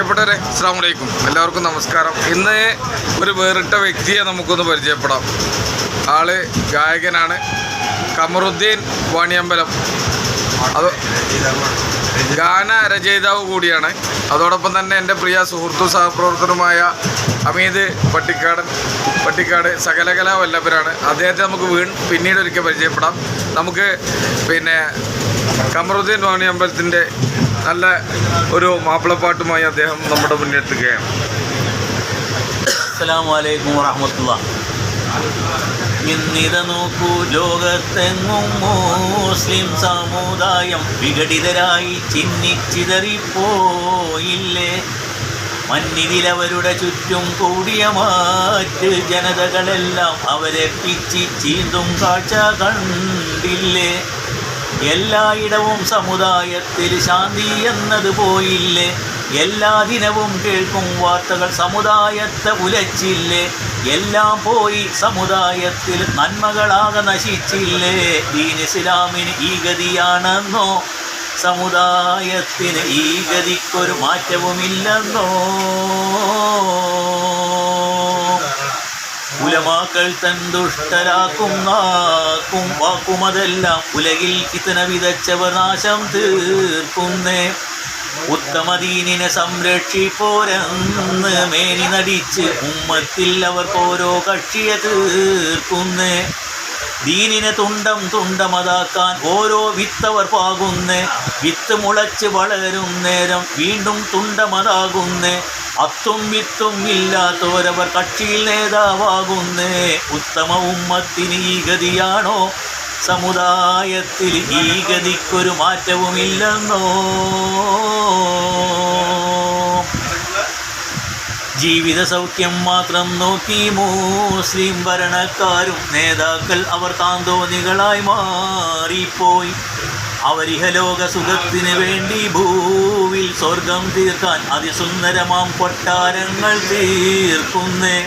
പ്രിയപ്പെട്ടവരെ അസ്സാം വലൈക്കും എല്ലാവർക്കും നമസ്കാരം. ഇന്ന് ഒരു വേറിട്ട വ്യക്തിയെ നമുക്കൊന്ന് പരിചയപ്പെടാം. ആൾ ഗായകനാണ് കമറുദ്ദീൻ വാണിയമ്പലം. അത് ഗാന രചയിതാവ് കൂടിയാണ്. അതോടൊപ്പം തന്നെ എന്റെ പ്രിയ സുഹൃത്തു സഹപ്രവർത്തനമായ അമീത് പട്ടിക്കാടൻ. പട്ടിക്കാട് സകലകലാ വല്ലഭരാണ്. അദ്ദേഹത്തെ നമുക്ക് വീൺ പിന്നീട് ഒരിക്കൽ പരിചയപ്പെടാം. നമുക്ക് പിന്നെ കമറുദ്ദീൻ വാണിയമ്പലത്തിന്റെ നല്ല ഒരു മാപ്പിളപ്പാട്ടുമായി അദ്ദേഹം നമ്മുടെ മുന്നിലെത്തുകയാണ്. അസ്സലാമു അലൈക്കും വറഹമത്തുള്ള. ഇന്നിത നോക്കൂ ലോകത്തെങ്ങും മുസ്ലിം സമുദായം വിഘടിതരായി ചിന്നിച്ചിതറിപ്പോയില്ലേ മന്നിതിലവരുടെ ചുറ്റും കൂടിയ മാറ്റ് ജനതകളെല്ലാം അവരെ പിച്ചി ചീന്തും കാഴ്ച കണ്ടില്ലേ? എല്ലായിടവും സമുദായത്തിൽ ശാന്തി എന്നത് പോയില്ലേ? എല്ലാ ദിനവും കേൾക്കും വാർത്തകൾ സമുദായത്തെ ഉലച്ചില്ലേ? എല്ലാം പോയി സമുദായത്തിൽ നന്മകളാകെ നശിച്ചില്ലേ? ദീൻ ഇസ്ലാമിന് ഈ ഗതിയാണെന്നോ? സമുദായത്തിന് ഈ ഗതിക്കൊരു മാറ്റവുമില്ലെന്നോ? ഉലമാക്കൾ തൻ ദുഷ്ടരാക്കും നാക്കും വാക്കുമതെല്ലാം ഉലകിൽ കിത്തന വിതച്ചവർ നാശം തീർക്കുന്നേ. ഉത്തമദീനിനെ സംരക്ഷിപ്പോരെന്ന് മേനി നടിച്ച് ഉമ്മത്തിൽ അവർ ഓരോ കക്ഷിയെ തീർക്കുന്നേ. ദീനിനെ തുണ്ടം തുണ്ടമതാക്കാൻ ഓരോ വിത്തവർ പാകുന്നേ. വിത്ത് മുളച്ച് വളരും നേരം വീണ്ടും തുണ്ടമതാകുന്നേ. അത്തും വിത്തും ഇല്ലാത്തവരവർ കക്ഷിയിൽ നേതാവാകുന്നേ. ഉത്തമ ഉമ്മത്തിന് ഈ ഗതിയാണോ? സമുദായത്തിൽ ഈ ഗതിക്കൊരു മാറ്റവുമില്ലെന്നോ? ജീവിത സൗഖ്യം മാത്രം നോക്കി മുസ്ലിം ഭരണക്കാരും നേതാക്കൾ അവർ താന്തോന്നികളായി മാറിപ്പോയി. അവരിഹലോക സുഖത്തിന് വേണ്ടി ഭൂവിൽ സ്വർഗം തീർക്കാൻ അതിസുന്ദരമാം കൊട്ടാരങ്ങൾ തീർക്കുന്നേ.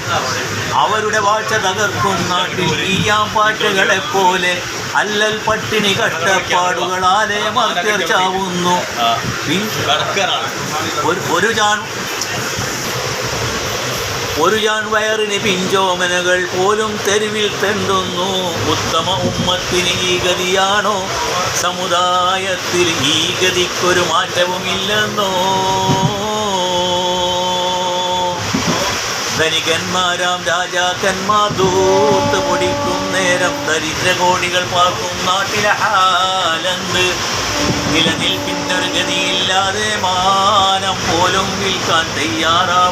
അവരുടെ വാഴ്ച തകർക്കും നാട്ടിൽ ഈയാം പാറ്റകളെ പോലെ അല്ലൽ പട്ടിണി കഷ്ടപ്പാടുകളാലെ മർത്യർ ചാവുന്നു. പിൻ- ഒരു- ഒരു ജാൺ ഒരു ജാൺ വയറിന് പിഞ്ചോമനകൾ പോലും തെരുവിൽ തെണ്ടുന്നു. ഉത്തമ ഉമ്മത്തിന് ഈ ഗതിയാണോ? സമുദായത്തിൽ ഈ ഗതിക്കൊരു മാറ്റവും ഇല്ലെന്നോ ധനികന്മാരാം രാജാക്കന്മാർ ദൂത്ത് പൊടിക്കും നേരം ദരിദ്രകോടികൾ പാർക്കും നാട്ടിലെ ഹാലന്ത്. നിലനിൽപ്പിന്നൊരു ഗതിയില്ലാതെ മാനം പോലും വിൽക്കാൻ തയ്യാറാവും